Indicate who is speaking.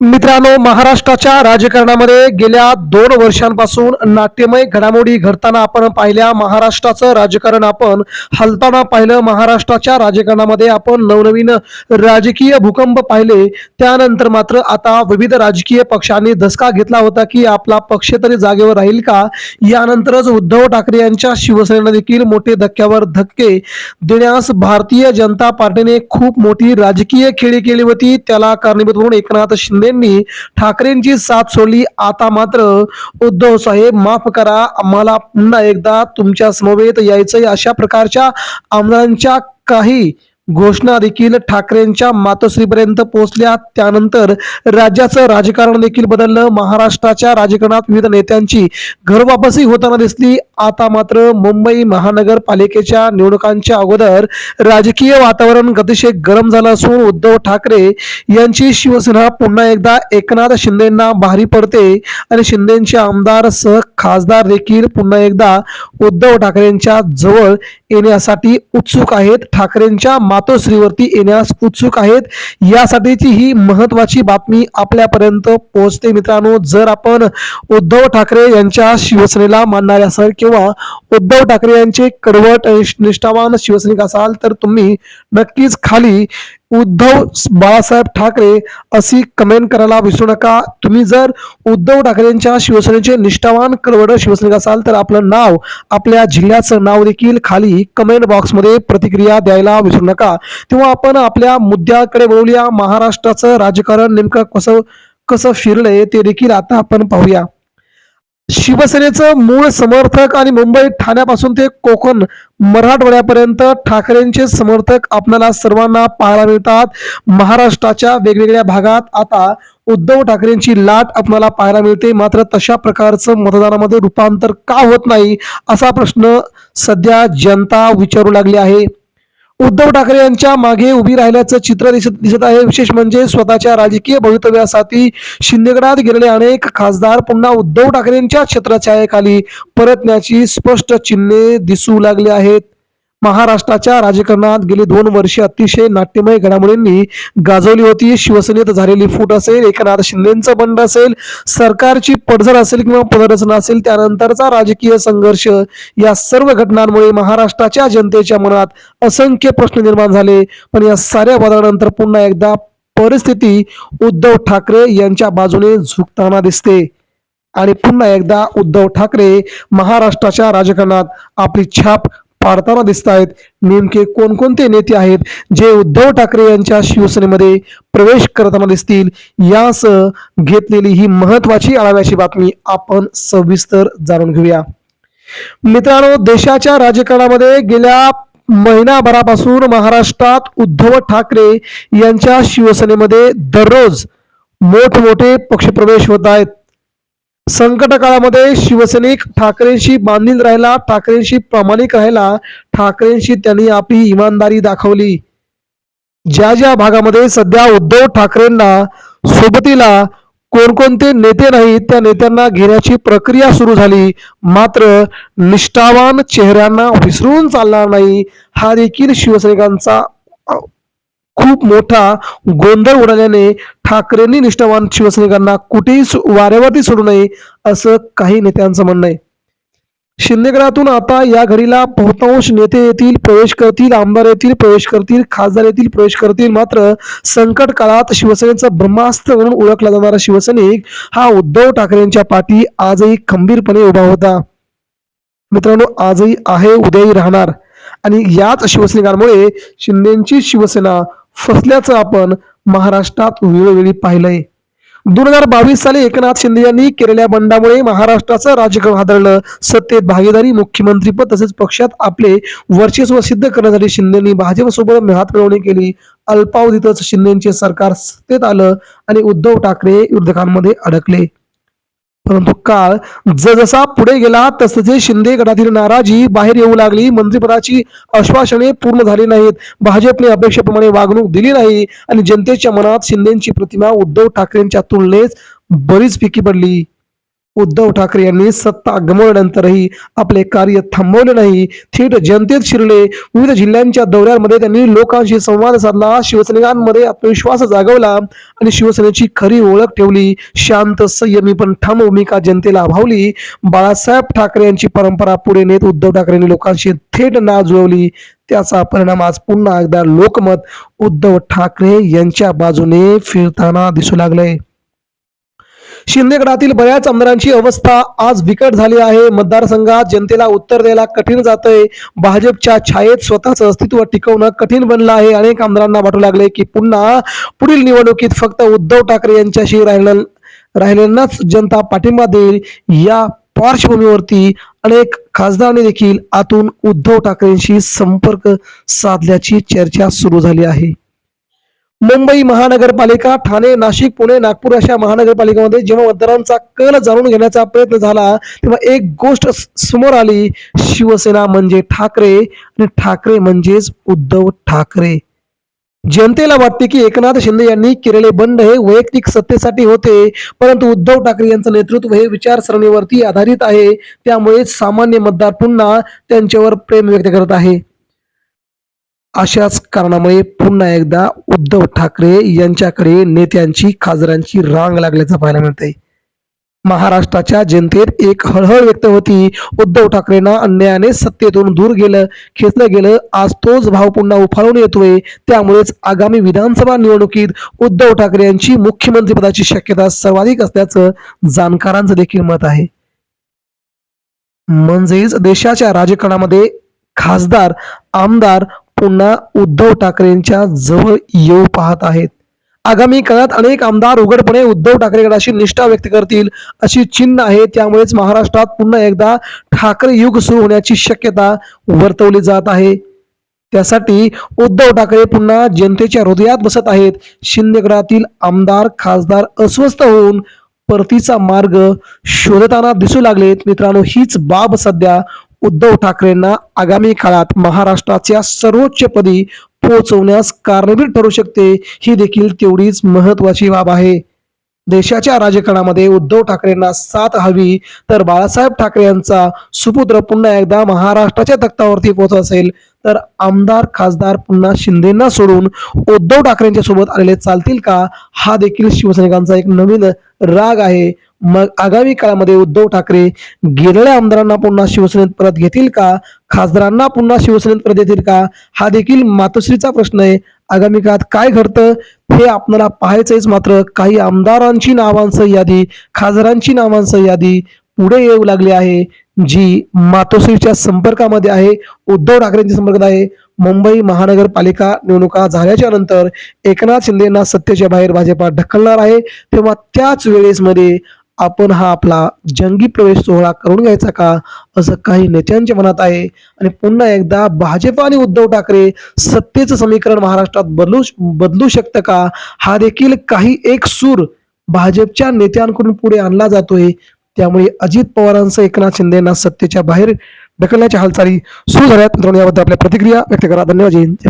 Speaker 1: मित्रांनो महाराष्ट्राच्या राजकारणामध्ये गेल्या दोन वर्षांपासून नाट्यमय घडामोडी घडताना आपण पाहिल्या महाराष्ट्राचं राजकारण आपण हलताना पाहिलं. महाराष्ट्राच्या राजकारणामध्ये आपण नवनवीन राजकीय भूकंप पाहिले. त्यानंतर मात्र आता विविध राजकीय पक्षांनी धसका घेतला होता की आपला पक्ष तरी जागेवर राहील का? यानंतरच उद्धव ठाकरे यांच्या शिवसेनेनं देखील मोठे धक्क्यावर धक्के देण्यास भारतीय जनता पार्टीने खूप मोठी राजकीय खेळी केली होती. त्याला कारणीभूत म्हणून एकनाथ शिंदे शिंदेंनी ठाकरेंची साथ सोडली. आता मात्र उद्धव साहेब माफ करा आम्हाला पुन्हा एकदा तुमच्या समवेत यायचंय अशा प्रकारच्या आमदारांच्या काही घोषणा देखील ठाकरेंच्या मातोश्रीपर्यंत पोहोचल्या. त्यानंतर राज्याचं राजकारण देखील बदललं. महाराष्ट्राच्या राजकारणात विविध नेत्यांची घरवापसी होताना दिसली. आता मात्र मुंबई महानगरपालिकेच्या निवडणुकांच्या अगोदर राजकीय वातावरण गतिशय गरम झालं असून उद्धव ठाकरे यांची शिवसेना पुन्हा एकदा एकनाथ शिंदेंना भारी पडते आणि शिंदेचे आमदार सह खासदार देखील पुन्हा एकदा उद्धव ठाकरेंच्या जवळ येण्यासाठी उत्सुक आहेत. ठाकरेंच्या मातोश्रीवरती येण्यास उत्सुक आहेत. यासाठीची ही महत्वाची बातमी आपल्यापर्यंत पोहोचते. मित्रांनो जर आपण उद्धव ठाकरे यांच्या शिवसेनेला मानणारे असाल किंवा उद्धव ठाकरे यांचे कडवट निष्ठावान शिवसैनिक असाल तर तुम्ही नक्कीच खाली उद्धव बाळासाहेब ठाकरे अशी कमेंट करायला विसरू नका. तुम्ही जर उद्धव ठाकरेंच्या शिवसेनेचे निष्ठावान कळवड शिवसैनिक असाल तर आपलं नाव आपल्या जिल्ह्याचं नाव देखील खाली कमेंट बॉक्समध्ये प्रतिक्रिया द्यायला विसरू नका. तेव्हा आपण आपल्या मुद्द्याकडे वळूया. महाराष्ट्राचं राजकारण नेमकं कसं कसं फिरलंय ते देखील आता आपण पाहूया. शिवसेनेचं मूळ समर्थक आणि मुंबई ठाण्यापासून ते कोकण मराठवाड्यापर्यंत ठाकरेंचे समर्थक आपल्याला सर्वांना पाहायला मिळतात. महाराष्ट्राच्या वेगवेगळ्या भागात आता उद्धव ठाकरेंची लाट आपल्याला पाहायला मिळते. मात्र तशा प्रकारचं मतदानामध्ये रूपांतर का होत नाही असा प्रश्न सध्या जनता विचारू लागली आहे. उद्धव ठाकरे यांच्या मागे उभी राहिल्याचं चित्र दिसत दिसत आहे. विशेष म्हणजे स्वतःच्या राजकीय भवितव्यासाठी शिंदेगडात गेलेले अनेक खासदार पुन्हा उद्धव ठाकरेंच्या छत्रछायेखाली परतण्याची स्पष्ट चिन्हे दिसू लागली आहेत. महाराष्ट्राच्या राजकारणात गेली दोन वर्षे अतिशय नाट्यमय घडामोडींनी गाजवली होती. शिवसेनेत झालेली फूट असेल एकनाथ शिंदेचं बंड असेल सरकारची पडझड असेल किंवा पुनर्रचना असेल त्यानंतरचा राजकीय संघर्ष या सर्व घटनांमुळे महाराष्ट्राच्या जनतेच्या मनात असंख्य प्रश्न निर्माण झाले. पण या साऱ्या वादळानंतर पुन्हा एकदा परिस्थिती उद्धव ठाकरे यांच्या बाजूने झुकताना दिसते. आणि पुन्हा एकदा उद्धव ठाकरे महाराष्ट्राच्या राजकारणात आपली छाप पाडताना दिसत आहेत नेमके कोणकोणते नेते आहेत जे उद्धव ठाकरे यांच्या शिवसेनेमध्ये प्रवेश करताना दिसतील यासह घेतलेली ही महत्वाची आढाव्याची बातमी आपण सविस्तर जाणून घेऊया. मित्रांनो देशाच्या राजकारणामध्ये गेल्या महिनाभरापासून महाराष्ट्रात उद्धव ठाकरे यांच्या शिवसेनेमध्ये दररोज मोठमोठे पक्षप्रवेश होत आहेत. संकट काळामध्ये शिवसैनिक ठाकरेंशी बांधील राहिला ठाकरेंशी प्रामाणिक राहिला ठाकरेंशी त्यांनी आपली इमानदारी दाखवली. ज्या ज्या भागामध्ये सध्या उद्धव ठाकरेंना सोबतीला कोणकोणते नेते नाहीत त्या नेत्यांना घेण्याची प्रक्रिया सुरू झाली. मात्र निष्ठावान चेहऱ्यांना विसरून चालणार नाही हा देखील शिवसैनिकांचा खूप मोठा गोंधळ उडाल्याने ठाकरेंनी निष्ठावान शिवसैनिकांना कुठेही वाऱ्यावरती सोडू नये असं काही नेत्यांचं म्हणणं आहे. शिंदेगडातून आता या घडीला बहुतांश नेते येतील प्रवेश करतील आमदार येतील प्रवेश करतील खासदार येतील प्रवेश करतील. मात्र संकट काळात शिवसेनेचं ब्रह्मास्त्र म्हणून ओळखला जाणारा शिवसैनिक हा उद्धव ठाकरेंच्या पाठी आजही खंबीरपणे उभा होता. मित्रांनो आजही आहे उद्याही राहणार. आणि याच शिवसैनिकांमुळे शिंदेची शिवसेना फसल्याचं आपण महाराष्ट्रात वेळोवेळी पाहिलंय. दोन हजार बावीस साली एकनाथ शिंदे यांनी केलेल्या बंडामुळे महाराष्ट्राचं राजकारण हादरलं. सत्तेत भागीदारी मुख्यमंत्रीपद तसेच पक्षात आपले वर्चस्व सिद्ध करण्यासाठी शिंदेनी भाजपसोबत हात मिळवणी केली. अल्पावधीतच शिंदेचे सरकार सत्तेत आलं आणि उद्धव ठाकरे विरोधकांमध्ये अडकले. परंतु काळ जसजसा पुढे गेला तसतसे शिंदे गटातील नाराजी बाहेर येऊ लागली. मंत्रिपदाची आश्वासने पूर्ण झाली नाहीत. भाजपने अपेक्षेप्रमाणे वागणूक दिली नाही आणि जनतेच्या मनात शिंदेची प्रतिमा उद्धव ठाकरेंच्या तुलनेत बरीच फिकी पडली. उद्धव ठाकरे यांनी सत्ता गमावल्यानंतरही आपले कार्य थांबवले नाही. थेट जनतेत शिरले. विविध जिल्ह्यांच्या दौऱ्यांमध्ये त्यांनी लोकांशी संवाद साधला. शिवसैनिकांमध्ये आत्मविश्वास जागवला आणि शिवसेनेची खरी ओळख ठेवली. शांत संयमी पण ठाम भूमिका जनतेला भावली. बाळासाहेब ठाकरे यांची परंपरा पुढे नेत उद्धव ठाकरेंनी लोकांशी थेट ना जुळवली. त्याचा परिणाम आज पुन्हा एकदा लोकमत उद्धव ठाकरे यांच्या बाजूने फिरताना दिसू शिंदेगडातील बऱ्याच आमदारांची अवस्था आज बिकट झाली आहे. मतदारसंघात जनतेला उत्तर द्यायला कठीण जातंय. भाजपच्या छायेत स्वतःचं अस्तित्व टिकवणं कठीण बनलं आहे. अनेक आमदारांना वाटू लागले की पुन्हा पुढील निवडणुकीत फक्त उद्धव ठाकरे यांच्याशी राहिलं राहिल्यांनाच जनता पाठिंबा देईल. या पार्श्वभूमीवरती अनेक खासदारांनी देखील आतून उद्धव ठाकरेंशी संपर्क साधल्याची चर्चा सुरू झाली आहे. मुंबई महानगरपालिका ठाणे नाशिक पुणे नागपूर अशा महानगरपालिकेमध्ये जेव्हा मतदारांचा कल जाणून घेण्याचा प्रयत्न झाला तेव्हा एक गोष्ट समोर आली शिवसेना म्हणजे ठाकरे आणि ठाकरे म्हणजेच उद्धव ठाकरे. जनतेला वाटते की एकनाथ शिंदे यांनी केलेले बंड हे वैयक्तिक सत्तेसाठी होते परंतु उद्धव ठाकरे यांचं नेतृत्व हे विचारसरणीवरती आधारित आहे त्यामुळे सामान्य मतदार पुन्हा त्यांच्यावर प्रेम व्यक्त करत आहे. अशाच कारणामुळे पुन्हा एकदा उद्धव ठाकरे यांच्याकडे नेत्यांची खासदारांची रांग लागल्याचं पाहायला मिळते महाराष्ट्राच्या जनतेत एक हळहळ व्यक्त होती. उद्धव ठाकरेंना अन्यायाने सत्तेतून दूर गेलं खेचलं गेलं. आज तोच भाव पुन्हा उफाळून येतोय. त्यामुळेच आगामी विधानसभा निवडणुकीत उद्धव ठाकरे यांची मुख्यमंत्रीपदाची शक्यता सर्वाधिक असल्याचं जाणकारांचं देखील मत आहे. म्हणजेच देशाच्या राजकारणामध्ये खासदार आमदार पुन्हा उद्धव ठाकरेंच्या जवळ येऊ पाहत आहेत. आगामी काळात अनेक आमदार उघडपणे उद्धव ठाकरेंकडे निष्ठा व्यक्त करतील अशी चिन्ह आहे. त्यामुळेच महाराष्ट्रात पुन्हा एकदा ठाकरे युग सुरू होण्याची शक्यता वर्तवली जात आहे. त्यासाठी उद्धव ठाकरे पुन्हा जनतेच्या हृदयात बसत आहेत. शिंदेगडातील आमदार खासदार अस्वस्थ होऊन परतीचा मार्ग शोधताना दिसू लागलेत. मित्रांनो हीच बाब सध्या उद्धव ठाकरेंना आगामी काळात महाराष्ट्राच्या सर्वोच्च पदी पोहोचवण्यास कारणीभूत ठरू शकते ही देखील तेवढीच महत्वाची बाब आहे. देशाच्या राजकारणामध्ये उद्धव ठाकरेंना साथ हवी तर बाळासाहेब ठाकरे यांचा सुपुत्र पुन्हा एकदा महाराष्ट्राच्या तख्तावरती पोहोच असेल तर आमदार खासदार पुन्हा शिंदेना सोडून उद्धव ठाकरेंच्या सोबत आलेले चालतील का हा देखील शिवसैनिकांचा एक नवीन राग आहे. मग आगामी काळामध्ये उद्धव ठाकरे गेलेल्या आमदारांना पुन्हा शिवसेनेत परत घेतील का? खासदारांना पुन्हा शिवसेनेत परत येतील का? हा देखील मातोश्रीचा प्रश्न आहे. आगामी काळात काय घडतं हे आपल्याला पाहायचंच मात्र काही आमदारांची नावांचं यादी खासदारांची नावांचं यादी पुढे येऊ लागली आहे. जी मातोश्रीच्या संपर्कामध्ये आहे उद्धव ठाकरेंच्या संपर्कात आहे मुंबई महानगरपालिका निवडणुका झाल्याच्यानंतर एकनाथ शिंदेना सत्तेच्या बाहेर भाजपा ढकलणार आहे. तेव्हा त्याच वेळेसमध्ये आपण हा आपला जंगी प्रवेश सोहळा करून घ्यायचा का असं काही नेत्यांच्या मनात आहे. आणि पुन्हा एकदा भाजप आणि उद्धव ठाकरे सत्तेचं समीकरण महाराष्ट्रात बदलू बदलू शकतं का? हा देखील काही एक सूर भाजपच्या नेत्यांकडून पुढे आणला जातोय. त्यामुळे अजित पवारांचं एकनाथ शिंदेना सत्तेच्या बाहेर ढकलण्याच्या हालचाली सुरू झाल्यात. मित्रांनो याबद्दल आपल्या प्रतिक्रिया व्यक्त करा. धन्यवाद. जय हिंद.